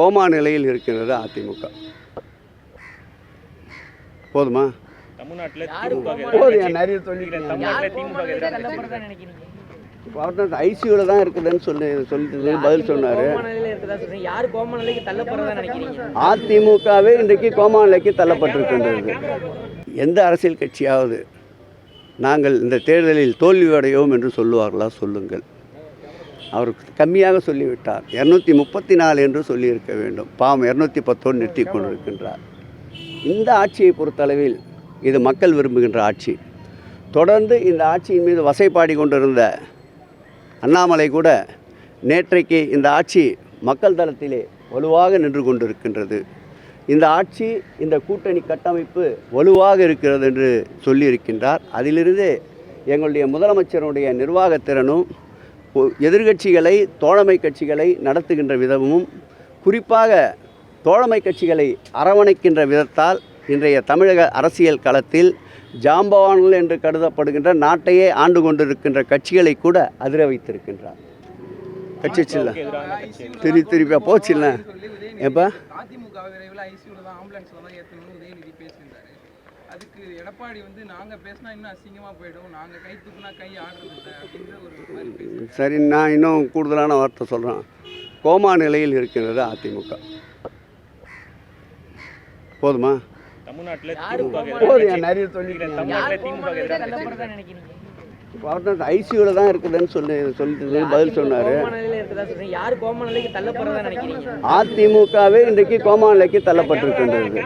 Coma நிலையில் இருக்கின்றது அதிமுக. போதுமா? அவர் அவர்தான் தான் இருக்குதுன்னு சொல்லி சொல்லிட்டு பதில் சொன்னார். கோமா நிலையில இருக்கதா சொல்றீங்க? யார் கோமா நிலைக்கு தள்ளப்படுறதா நினைக்கிறீங்க? அதிமுகவே இன்றைக்கு கோமா நிலைக்கு தள்ளப்பட்டிருக்கின்றது. எந்த அரசியல் கட்சியாவது நாங்கள் இந்த தேர்தலில் தோல்வியடையோம் என்று சொல்லுவார்களா? சொல்லுங்கள். அவர் கம்மியாக சொல்லிவிட்டார். இரநூத்தி முப்பத்தி நாலு என்று சொல்லியிருக்க வேண்டும். பாவம் இரநூத்தி பத்தோடு நிறுத்தி கொண்டிருக்கின்றார். இந்த ஆட்சியை பொறுத்தளவில் இது மக்கள் விரும்புகின்ற ஆட்சி. தொடர்ந்து இந்த ஆட்சியின் மீது வசைப்பாடி கொண்டிருந்த அண்ணாமலை கூட நேற்றைக்கு இந்த ஆட்சி மக்கள் தளத்திலே வலுவாக நின்று கொண்டிருக்கின்றது. இந்த ஆட்சி இந்த கூட்டணி கட்டமைப்பு வலுவாக இருக்கிறது என்று சொல்லியிருக்கின்றார். அதிலிருந்து எங்களுடைய முதலமைச்சருடைய நிர்வாகத்திறனும் எதிர்கட்சிகளை தோழமை கட்சிகளை நடத்துகின்ற விதமும் குறிப்பாக தோழமை கட்சிகளை அரவணைக்கின்ற விதத்தால் இன்றைய தமிழக அரசியல் களத்தில் ஜாம்பவான்கள் என்று கருதப்படுகின்ற நாட்டையே ஆண்டு கொண்டிருக்கின்ற கட்சிகளை கூட அதிர வைத்திருக்கின்றார். கட்சி சில்ல. திரு திருப்பி போச்சுல்ல எப்போ அதுக்கு எடப்பாடி வந்து நாங்கள் பேசினா இன்னும் அசிங்கமாக போயிடும். நாங்கள் கை தூக்குனா கை ஆடுறது இல்லை அப்படின்ற ஒரு சரி நான் இன்னும் கூடுதலான வார்த்தை சொல்கிறேன் கோமா நிலையில் இருக்கின்றது அதிமுக. போதுமா. நிறைய அவர் தான் ஐசியூவில் தான் இருக்குதுன்னு சொல்லி சொல்லிட்டு பதில் சொன்னார் கோமா நிலையில இருக்கதா சொல்றீங்க? யார் கோமா நிலைக்கு தள்ளப்படுறதா நினைக்கிறீங்க? அதிமுகவே இன்றைக்கு கோமா நிலைக்கு தள்ளப்பட்டிருக்கின்றது.